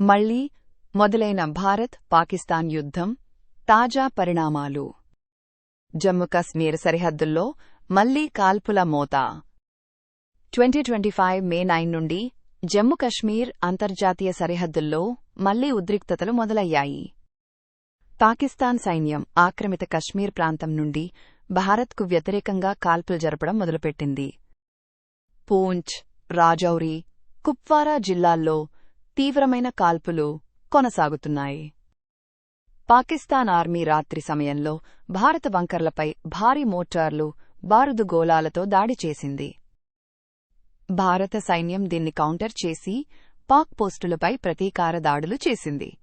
మళ్ళీ మొదలైన భారత్ పాకిస్తాన్ యుద్ధం తాజా పరిణామాలు. జమ్మూకశ్మీర్ సరిహద్దుల్లో మళ్ళీ కాల్పుల మోత. Twenty twenty five May nine నుండి జమ్మూ కశ్మీర్ అంతర్జాతీయ సరిహద్దుల్లో మళ్ళీ ఉద్రిక్తతలు మొదలయ్యాయి. పాకిస్తాన్ సైన్యం ఆక్రమిత కశ్మీర్ ప్రాంతం నుండి భారత్కు వ్యతిరేకంగా కాల్పులు జరపడం మొదలుపెట్టింది. పూంచ్ రాజౌరి కుప్వారా జిల్లాల్లో తీవ్రమైన కాల్పులు కొనసాగుతున్నాయి. పాకిస్తాన్ ఆర్మీ రాత్రి సమయంలో భారత బంకర్లపై భారీ మోటార్లు బారుదుగోళాలతో దాడి చేసింది. భారత సైన్యం దీన్ని కౌంటర్ చేసి పాక్ పోస్టులపై ప్రతీకార దాడులు చేసింది.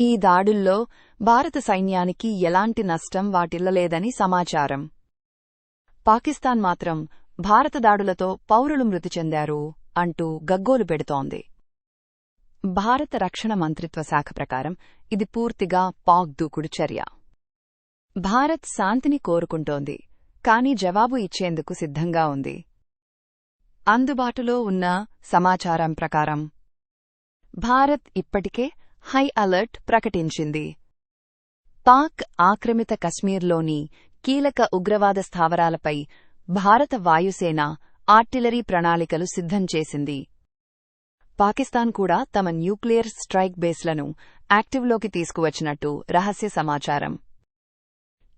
ఈ దాడుల్లో భారత సైన్యానికి ఎలాంటి నష్టం వాటిల్లలేదని సమాచారం. పాకిస్తాన్ మాత్రం భారత దాడులతో పౌరులు మృతి చెందారు అంటూ గగ్గోలు పెడుతోంది. భారత రక్షణ మంత్రిత్వ శాఖ ప్రకారం ఇది పూర్తిగా పాక్ దూకుడు చర్య. భారత్ శాంతిని కోరుకుంటోంది కాని జవాబు ఇచ్చేందుకు సిద్ధంగా ఉంది. అందుబాటులో ఉన్న సమాచారం ప్రకారం భారత్ ఇప్పటికే హై అలర్ట్ ప్రకటించింది. పాక్ ఆక్రమిత కశ్మీర్లోని కీలక ఉగ్రవాద స్థావరాలపై భారత వాయుసేన ఆర్టిలరీ ప్రణాళికలు సిద్ధం చేసింది. పాకిస్తాన్ కూడా తమ న్యూక్లియర్ స్ట్రైక్ బేస్లను యాక్టివ్లోకి తీసుకువచ్చినట్టు రహస్య సమాచారం.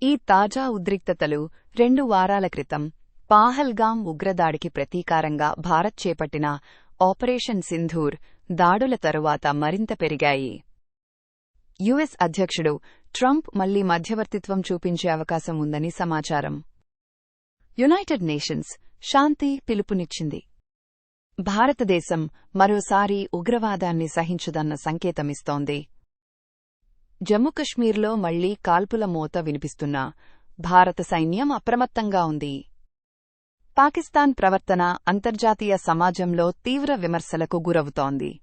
ఈ తాజా ఉద్రిక్తతలు రెండు వారాల క్రితం పాహల్గాం ఉగ్రదాడికి ప్రతీకారంగా భారత్ చేపట్టిన ఆపరేషన్ సింధూర్ దాడుల తరువాత మరింత పెరిగాయి. యుఎస్ అధ్యక్షుడు ట్రంప్ మళ్ళీ మధ్యవర్తిత్వం చూపించే అవకాశం ఉందని సమాచారం. యునైటెడ్ నేషన్స్ శాంతి పిలుపునిచ్చింది. భారతదేశం మరోసారి ఉగ్రవాదాన్ని సహించదన్న సంకేతమిస్తోంది. జమ్మూ కశ్మీర్లో మళ్ళీ కాల్పుల మోత వినిపిస్తున్నా భారత సైన్యం అప్రమత్తంగా ఉంది. పాకిస్తాన్ ప్రవర్తన అంతర్జాతీయ సమాజంలో తీవ్ర విమర్శలకు గురవుతోంది.